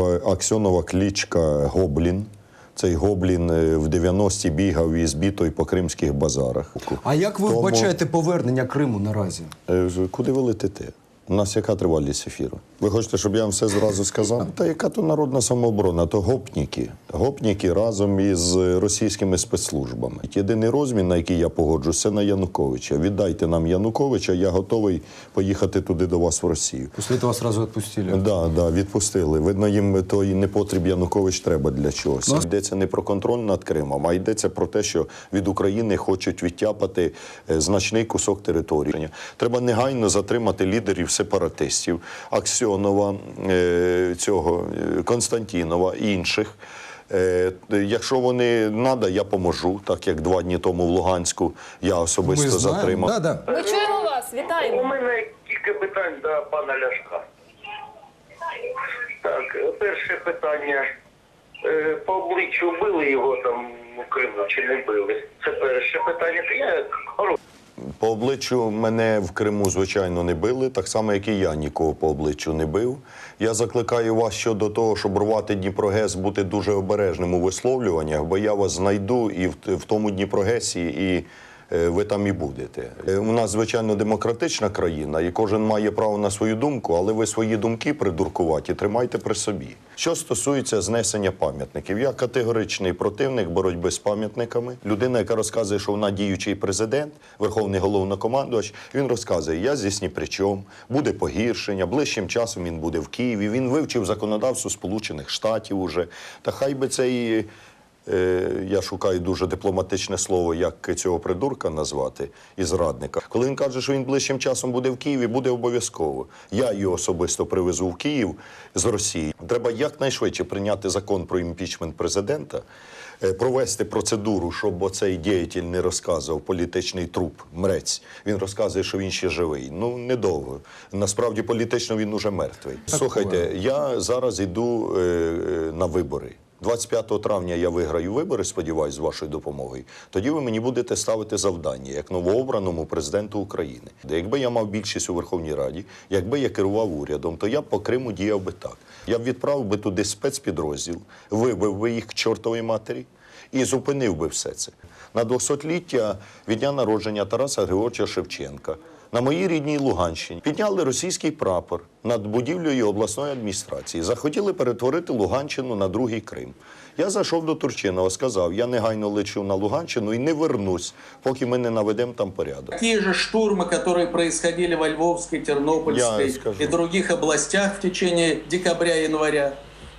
Е, Аксьонова клічка Гоблін. Цей гоблін е, в 90-ті бігав із бітою по кримських базарах. А як ви Тому- вбачаєте повернення Криму наразі? Е, Куди ви летите? У нас яка тривалість ефіру? Ви хочете, щоб я вам все зразу сказав? Та яка то народна самооборона? То гопніки. Гопніки разом із російськими спецслужбами. Єдиний розмін, на який я погоджусь, це на Януковича. Віддайте нам Януковича, я готовий поїхати туди до вас в Росію. Після того сразу відпустили. Да, да, відпустили. Видно, їм той непотріб Янукович треба для чогось. Ну, Йдеться не про контроль над Кримом, а йдеться про те, що від України хочуть відтяпати е, значний кусок території. Треба негайно затримати лідерів сепаратистів Аксьонова, е, цього е, Константінова і інших. Е, Якщо вони надо, я поможу, так як два дні тому в Луганську я особисто Ми затримав. Да, да. Ми чуємо вас, У мене кілька питань до пана Ляшка. Так, перше питання. По обличчю били його там у Криму чи не били? Це перше питання. Я хороший. По обличчю мене в Криму, звичайно, не били, так само, як і я нікого по обличчю не бив. Я закликаю вас щодо того, щоб рвати Дніпрогес, бути дуже обережним у висловлюваннях, бо я вас знайду і в, в тому Дніпрогесі, і ви там і будете. Е, У нас, звичайно, демократична країна, і кожен має право на свою думку, але ви свої думки придуркуваті тримайте при собі. Що стосується знесення пам'ятників, я категоричний противник боротьби з пам'ятниками. Людина, яка розказує, що вона діючий президент, верховний головнокомандувач, він розказує, я при чому, буде погіршення, ближчим часом він буде в Києві. Він вивчив законодавство Сполучених Штатів уже. Та хай би цей. Е, я шукаю дуже дипломатичне слово, як цього придурка назвати і зрадника. Коли він каже, що він ближчим часом буде в Києві, буде обов'язково. Я його особисто привезу в Київ з Росії. Треба якнайшвидше прийняти закон про імпічмент президента, е, провести процедуру, щоб оцей діятель не розказував політичний труп, мрець. Він розказує, що він ще живий. Ну недовго. Насправді політично він уже мертвий. Слухайте, я зараз йду е, е, на вибори. 25 травня я виграю вибори, сподіваюсь, з вашою допомогою. Тоді ви мені будете ставити завдання як новообраному президенту України. Де Якби я мав більшість у Верховній Раді, якби я керував урядом, то я б по Криму діяв би так. Я б відправив би туди спецпідрозділ, вибив би їх к чортовій матері і зупинив би все це. На 200-ліття від дня народження Тараса Григоровича Шевченка на моїй рідній Луганщині підняли російський прапор над будівлею обласної адміністрації. Захотіли перетворити Луганщину на другий Крим. Я зайшов до Турчинова, сказав, я негайно лечу на Луганщину і не вернусь, поки ми не наведемо там порядок. Такие же штурмы, которые происходили во Львовской, Тернопольской Я скажу. и других областях в течение декабря-января.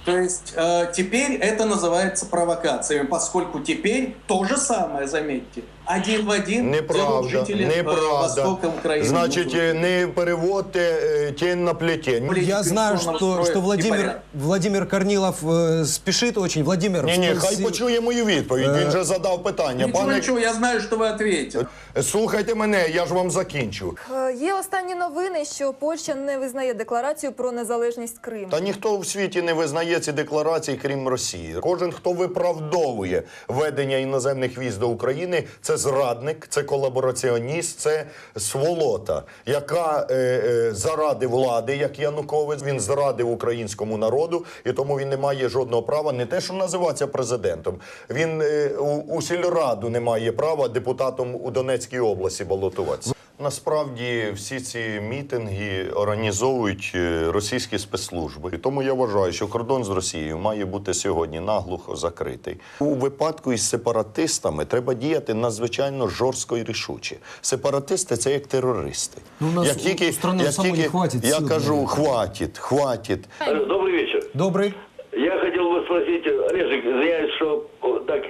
То есть э, теперь это называется провокациями, поскольку теперь то же самое, заметьте, один в один делают Неправда, жители э, неправда. Востока Украины. Значить, е, не переводьте е, тінь на плетень. Блин. Я знаю, пенсионного что, строя что и Владимир, порядка. Владимир Корнилов э, спешит очень. Владимир, Ні, ні, хай спасибо. почує мою відповідь. Він же задав питання. Ничего, Пане, ничего, я знаю, что вы ответите. слухайте мене, я ж вам закінчу. Е, Є останні новини, що Польща не визнає декларацію про незалежність Криму. Та ніхто в світі не визнає ці декларації, крім Росії. Кожен, хто виправдовує ведення іноземних віз до України, це зрадник, це колабораціоніст, це сволота, яка е, е, заради влади, як Янукович, він зрадив українському народу, і тому він не має жодного права не те, що називатися президентом. Він е, у, у сільраду не має права депутатом у Донецькій області балотуватися. Насправді всі ці мітинги організовують е, російські спецслужби. І тому я вважаю, що кордон з Росією має бути сьогодні наглухо закритий. У випадку із сепаратистами треба діяти надзвичайно жорстко і рішуче. Сепаратисти це як терористи. Ну, у нас як у тільки, страни як самой не тільки хватит я сил для кажу, этого. хватить, хватить. Алло, Добрый вечер. Добрый. Я хотел бы спросить, Олежек, извиняюсь, что о, так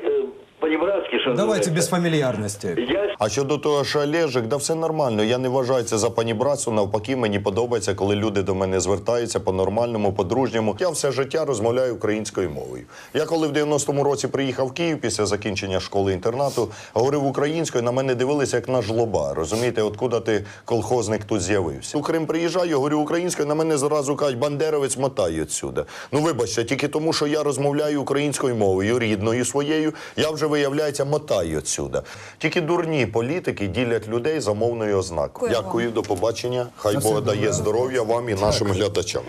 по-небратски, что Давайте без фамильярности. Я А щодо того, що Олежик, да все нормально. Я не вважаю це за панібратство. Навпаки, мені подобається, коли люди до мене звертаються по-нормальному, по-дружньому. Я все життя розмовляю українською мовою. Я коли в 90-му році приїхав в Київ після закінчення школи інтернату, говорив українською, на мене дивилися як на жлоба. Розумієте, откуда ти колхозник тут з'явився? У Крим приїжджаю, говорю українською, на мене зразу кажуть, бандеровець мотай відсюди. Ну вибачте, тільки тому, що я розмовляю українською мовою, рідною своєю, я вже виявляється мотаю сюди. Тільки дурні політики ділять людей за мовною ознакою. Дякую. Дякую, до побачення. Хай Бог дає здоров'я вам і нашим глядачам.